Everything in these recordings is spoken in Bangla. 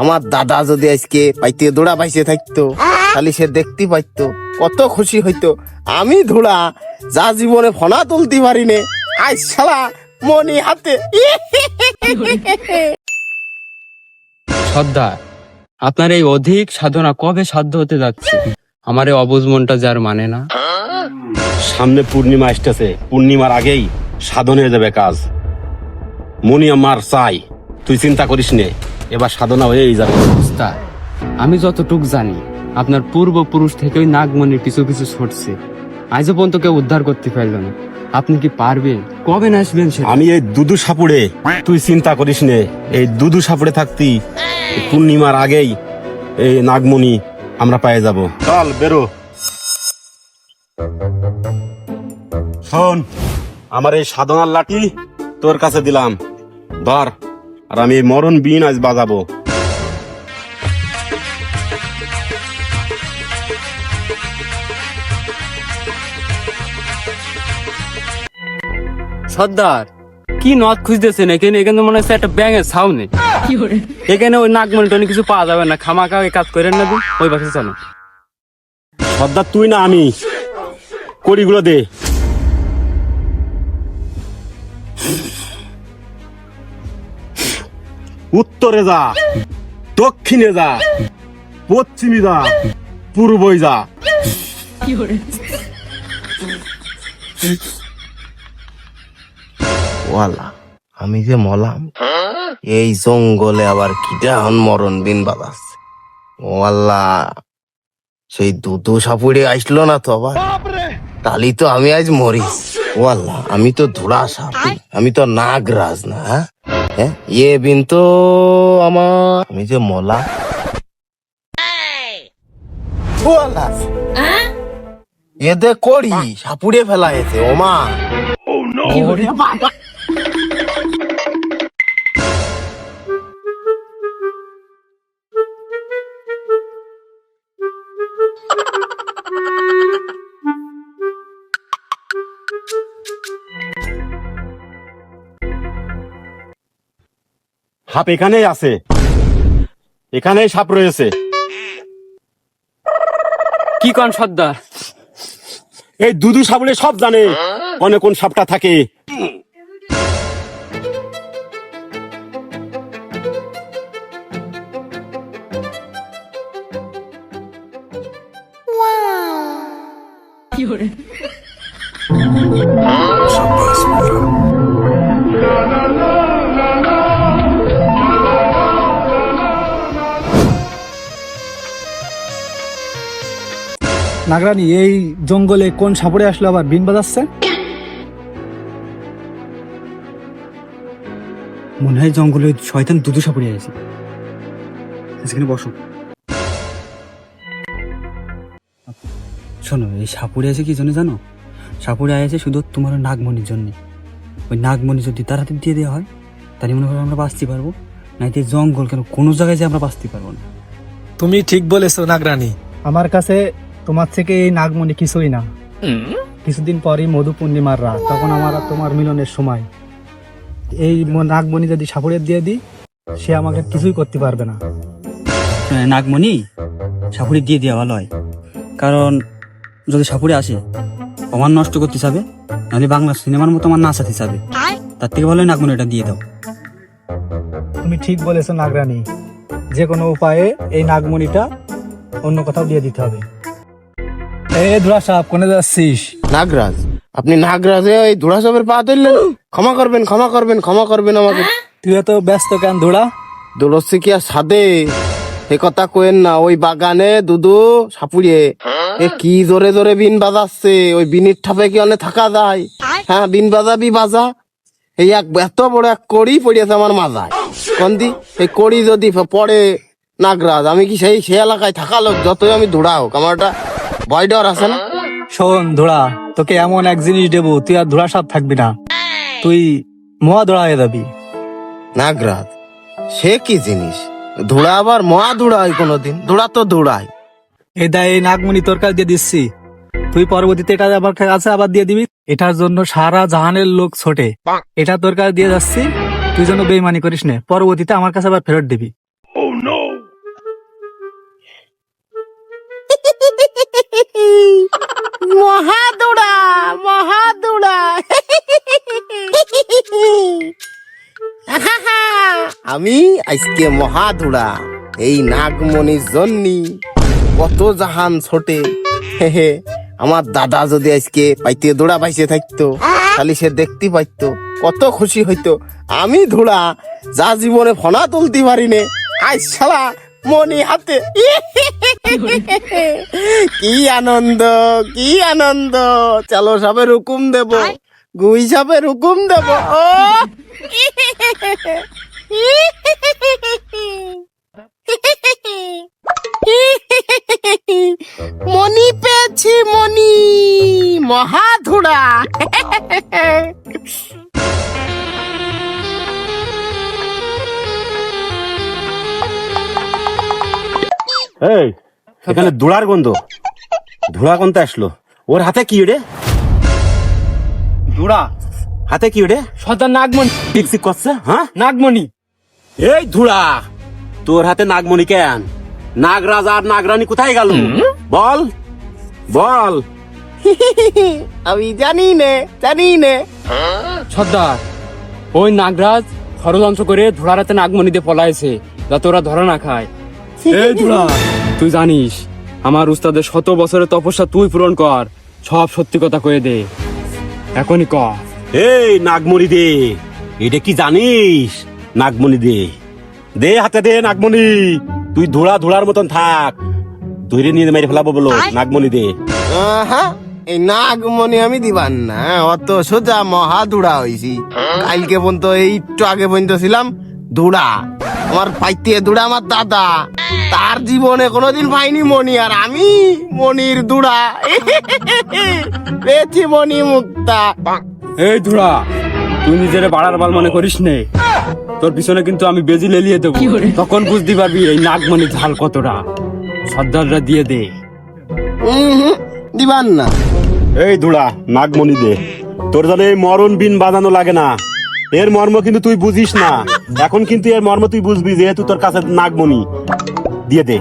আমার দাদা যদি আজকে পাইতে দৌড়া পাইছে থাকতো তাহলে সে দেখতে পাইতো কত খুশি হইতো। আমি ধুড়া যা জীবনে ফনা তুলতে পারিনে আজ শালা মনি হাতে। সর্দার আপনার এই অধিক সাধনা কবে সাধ্য হতে যাচ্ছে? আমার এই অবুজ মনটা যার মানে না। সামনে পূর্ণিমা আসতেছে পূর্ণিমার আগেই সাধন হয়ে যাবে কাজ। মনি আমার চাই তুই চিন্তা করিস নে। এবার সাধনা হয়েই যাবে। উস্তাদ আমি যতটুক জানি আপনার পূর্বপুরুষ থেকে ওই নাগমণির কিছু কিছু ছড়ছে আজও পর্যন্ত কেউ উদ্ধার করতে পারল না। আপনি কি পারবেন? কবে না আসবেন সে আমি এই দুদু সাপুড়ে তুই চিন্তা করিস নে এই দুদু সাপুড়ে থাকতি পূর্ণিমার আগেই এই নাগমণি আমরা পায়ে যাব। চল বেরো। শোন আমার এই সাধনার লাঠি তোর কাছে দিলাম। ধর। আর আমি এই মরণ বিন আজ বাজাবো। সর্দার কি নথ খুঁজতেছেন? এখানে এখানে মনে হচ্ছে একটা ব্যাঙের ছাউনি। এখানে ওই নাগমণি টনি কিছু পাওয়া যাবে না। খামাখা ওই কাজ করেন না ওই পাশে চলো সর্দার তুই না আমি। কড়িগুলো দে। উত্তরে যা, দক্ষিণে যা, পশ্চিমে যা, পূর্বই যা। ওয়ালা, আমি যে মলাম, এই জঙ্গলে আবার কিটা হন মরণ বিন বাজাচ্ছে ওয়াল্লা সেই দুধু সাপুড়ে আসলো না তো আবার? তালি তো আমি আজ মরিস। ওয়াল্লা আমি তো ধুড়া সাপ আমি তো নাগরাজ না হ্যাঁ? হ্যাঁ ইয়ে বিন্তু তো আমার আমি যে মলা। এদে করি সাপুড়ে ফেলা হয়েছে ওমা। ওরে বাবা। সাপ এখানেই আছে। এখানেই সাপ রয়েছে। কি কন সর্দার? এই দুদু সাবুনে সব জানে কোনে কোন সাপটা থাকে। নাগরানি এই জঙ্গলে কোন সাপড়ে আসলো আবার বিন বাজাচ্ছে? মনে হয় জঙ্গলে শয়তান দুধু সাপড়ে আছে সেখানে বসো। শোনো এই সাপুড়ে আছে কি জন্য জানো? সাপুড়ে আছে শুধু তোমার নাগমণির জন্য। ওই নাগমণি যদি তার হাতে দিয়ে দেওয়া হয় তাহলে মনে করো আমরা বাঁচতে পারব। না এই জঙ্গল কেন কোনো জায়গায় যে আমরা বাঁচতে পারব না। তুমি ঠিক বলেছ নাগরানি। আমার কাছে তোমার থেকে এই নাগমণি কিছুই না। কিছুদিন পরই মধু পূর্ণিমার রাত তখন আমার আর তোমার মিলনের সময়। এই নাগমণি যদি সাপুড়ে দিয়ে দিই সে আমাকে কিছুই করতে পারবে না। নাগমণি সাপুড়ে দিয়ে দেওয়া ভালো হয়। কারণ যদি সাপুড়ে আসে প্রমাণ নষ্ট করতে চাবে নাহলে বাংলা সিনেমার মতো আমার নাচাতে চাবে। তার থেকে ভালো হয় নাগমণিটা দিয়ে দাও। তুমি ঠিক বলেছ নাগরানি। যে কোনো উপায়ে এই নাগমণিটা অন্য কোথাও দিয়ে দিতে হবে। এ কোনে যাচ্ছিস? নাগরাজ আপনি নাগরাজে ওই ধুড়া সাপের পা ধরলেন? ক্ষমা করবেন ক্ষমা করবেন ক্ষমা করবেন আমাকে। তুই এত ব্যস্ত কেন ধুরা? দোলসে কি আর সাদে এ কথা কোয়েন না ওই বাগানে দুদু সাপুড়িয়ে। এ কি জোরে জোরে বিন বাজাচ্ছে? ওই বিনির ঠাপে কি অনেক থাকা যায়? হ্যাঁ বিন বাজাবি বাজা? এই এক এত বড় এক কড়ি পড়িয়েছে আমার মাথায় কন্দি এই কড়ি যদি পড়ে নাগরাজ আমি কি সেই সে এলাকায় থাকা লোক? যতই আমি ধুড়া হোক আমার একটা ভয় ডর আছে না? শোন ধুরা তোকে এমন এক জিনিস দেবো তুই আর ধুরা সাপ থাকবি না। তুই মোয়া ধরা হয়ে যাবি। নাগরাজ সে কি জিনিস? ধুড়া আবার মহা ধুড়াই কোনোদিন? ধুড়া তো ধুড়াই। এই দা এই নাগমণি তোর কাছে দিয়ে দিচ্ছি। তুই পরবর্তীতে এটা আবার কাছে আবার দিয়ে দিবি। এটার জন্য সারা জাহানের লোক ছোটে। এটা তোর কাছে দিয়ে যাচ্ছি। তুই যেন বেইমানি করিস না। পরবর্তীতে আমার কাছে আবার ফেরত দিবি। মহাদুড়া মহাদুড়া। আমি আজকে মহাদুড়া, এই নাগমণির জন্যি। কত জাহান ছোটে। হে আমার দাদা যদি আজকে পাইতে দৌড়া পাইছে থাকতো, তাহলে সে দেখতে পাইতো। কত খুশি হইতো। আমি ধুড়া যা জীবনে ফনা তুলতে পারি নে আজ সারা মনি হাতে। কি আনন্দ কি আনন্দ। চলো সাপের হুকুম দেব। গুই সাপের হুকুম দেব। ও! মনি পেয়েছি মনি। মহাধুরা এই এখানে ধুলার গন্ধ। ধুলা গন্ধ আসলো। ওর হাতে কি রে? ধুড়া হাতে কি রে? সর্দার নাগমণি। টিকসিক করছে হ্যাঁ? নাগমণি। এই ধুলা তোর হাতে নাগমণি কেন? নাগরাজ আর নাগরানী কোথায় গেল? বল বল। আমি জানি নে জানি নে। সর্দার ওই নাগরাজ ষড়যন্ত্র করে ধুড়ার হাতে নাগমণিতে পলাইছে যাতে ওরা ধরা না খায়। এই ধুড়া তুই জানিস আমার উস্তাদের শত বছরের তপস্যা তুই পূরণ কর সব সত্যি কথা কয়ে দে। এখনই ক। এই নাগমণি দে এটা কি জানিস? নাগমণি দে। দে হাতে দে নাগমণি তুই ধুলা ধুলার মতন থাক। ধরে নিয়ে মেরে ফেলাবো বলো নাগমণি দে। আহা, এই নাগমণি আমি দিবান না অত সোজা মহাদুড়া হইছি। কালকে পর্যন্ত এই একটু আগে পর্যন্ত ছিলাম দুড়া। আমার পাইতে দুড়া আমার দাদা। তার জীবনে কোনোদিন পাইনি মণি আর আমি মনির দুড়া। পেয়েছি মণি মুক্তা। এই ধুড়া তুই নিজের বাড়ার বাল মনে করিস নে। তোর পিছনে কিন্তু আমি বেজি লেলিয়ে দেবো। তখন বুঝতে পারবি এই নাগমণি ঝাল কতটা। সর্দাররা দিয়ে দে। দিবান না। এই ধুলা নাগমণি দে। তোর জানে এই মরণ বিন বাজানো লাগে না। এর মর্ম কিন্তু তুই বুঝিস না। এখন কিন্তু এর মর্ম তুই বুঝবি, যেহেতু তোর কাছে নাগমণি। দিয়ে দে।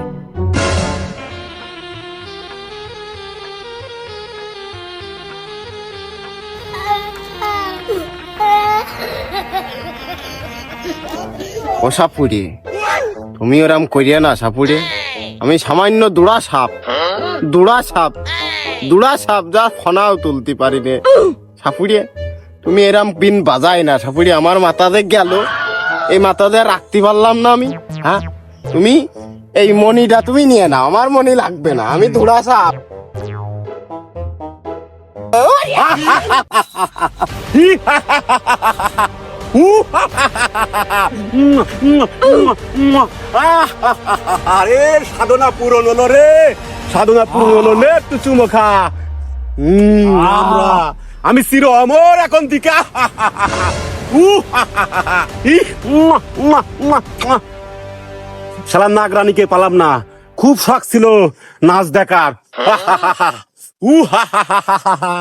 ও সাপুরে, তুমি ওরাম করিয়া না সাপুরে। আমি সামান্য দুড়া সাপ দুড়া সাপ দুড়া সাপ যা ফনাও তুলতে পারি রে সাপুরে তুমি এরাম বিন বাজাই না সাপুরে আমার মাথাতে গেল। এই মাথাতে রাখতে পারলাম না আমি। হ্যাঁ? তুমি এই মনিটা তুমি নিয়ে নাও। আমার মনি লাগবে না। আমি দুড়া সাপ। আরে সাধনা পূরণ হলো রে। সাধনা পূরণ হলো তুই চুমখা হুম, আমরা আমি চির অমর এখন দিকা। সালাম নাগ রানীকে পালাম না। খুব শখ ছিল নাচ দেখার। উ হা হা হা হা হা।